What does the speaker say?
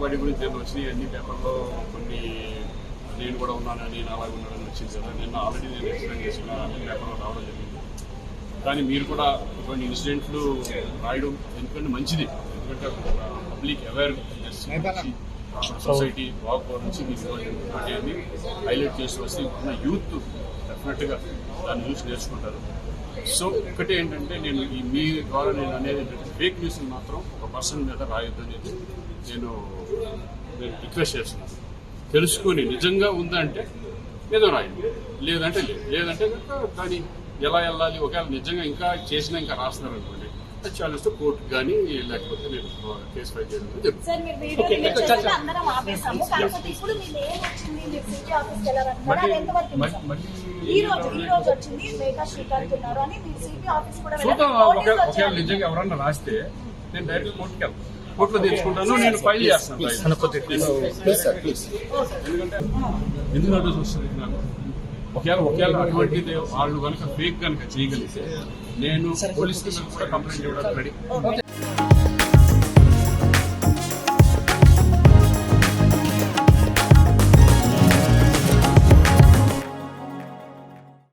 Party గురించి నేను వచ్చినాయి? అన్ని పేపర్లో కొన్ని నేను కూడా ఉన్నాను నేను అలాగే ఉన్నానని వచ్చింది కదా. నిన్న ఆల్రెడీ నేను ఎక్స్ప్లెయిన్ చేసిన అన్ని పేపర్లో రావడం జరిగింది. కానీ మీరు కూడా ఇటువంటి ఇన్సిడెంట్లు రాయడం ఎందుకంటే మంచిది. ఎందుకంటే పబ్లిక్ అవేర్నెస్ సొసైటీ బాగుపోవడం నుంచి మీరు హైలైట్ చేసి వస్తే ఉన్న యూత్ డెఫినెట్గా దాన్ని చూసి నేర్చుకుంటారు. సో ఒకటి ఏంటంటే నేను ఈ మీ ద్వారా నేను అనేది ఏంటంటే ఫేక్ న్యూస్ మాత్రం ఒక పర్సన్ మీద రాయొద్దు అనేది నేను నేను రిక్వెస్ట్ చేస్తున్నాను. తెలుసుకొని నిజంగా ఉందంటే ఏదో రాయండి. లేదంటే లేదు. లేదంటే కనుక దాన్ని ఎలా వెళ్ళాలి? ఒకవేళ నిజంగా ఇంకా చేసినా ఇంకా రాస్తున్నారు ఛాలెంజ్ కోర్టు కానీ లేకపోతే నేను కేసు ఫైల్ చేయడం. చూద్దాం ఒకవేళ. నిజంగా ఎవరన్నా రాస్తే నేను డైరెక్ట్ కోర్టుకి వెళ్తాను. కోర్టులో తెచ్చుకుంటాను నేను ఫైల్ చేస్తాను. ప్లీజ్ సార్ ప్లీజ్ ఎందుకంటే ఎందుకు అడ్రస్ వస్తుంది నాకు? ఒకవేళ ఒకవేళ అటువంటిది వాళ్ళు కనుక ఫేక్ కనుక చేయగలిగితే నేను పోలీస్ కూడా కంప్లైంట్ ఇవ్వడానికి రెడీ.